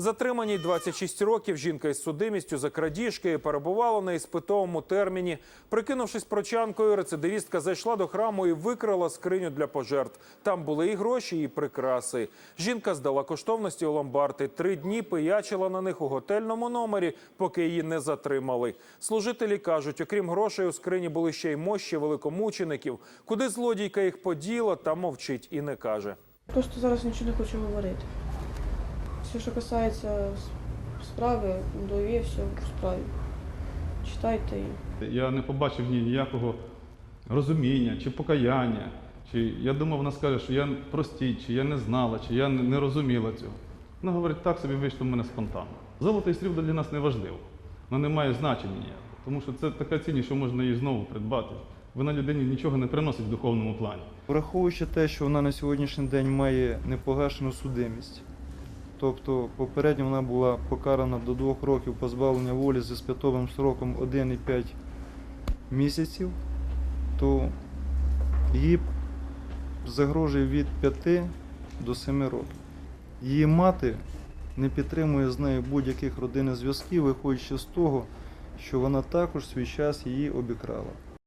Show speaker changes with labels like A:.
A: Затриманій 26 років жінка із судимістю за крадіжки перебувала на іспитовому терміні. Прикинувшись прочанкою, рецидивістка зайшла до храму і викрала скриню для пожертв. Там були і гроші, і прикраси. Жінка здала коштовності у ломбарди. Три дні пиячила на них у готельному номері, поки її не затримали. Служителі кажуть, окрім грошей, у скрині були ще й мощі великомучеників. Куди злодійка їх поділа, та мовчить і не каже.
B: Просто зараз нічого не хочу говорити. Все, що касається справи, дові все в справі. Читайте і.
C: Я не побачив в ній ніякого розуміння чи покаяння. Чи я думав, вона скаже, що я простіть, чи я не знала, чи я не не розуміла цього. Вона говорить, так собі вийшло в мене спонтанно. Золото і срібло для нас не важливо. Воно не має значення ніякого. Тому що це така цінність, що можна її знову придбати. Вона людині нічого не приносить в духовному плані.
D: Враховуючи те, що вона на сьогоднішній день має непогашену судимість, тобто попередньо вона була покарана до двох років позбавлення волі з іспитовим сроком 1,5 місяців, то їй загрожує від 5 до 7 років. Її мати не підтримує з нею будь-яких родинних зв'язків, виходячи з того, що вона також свій час її обікрала.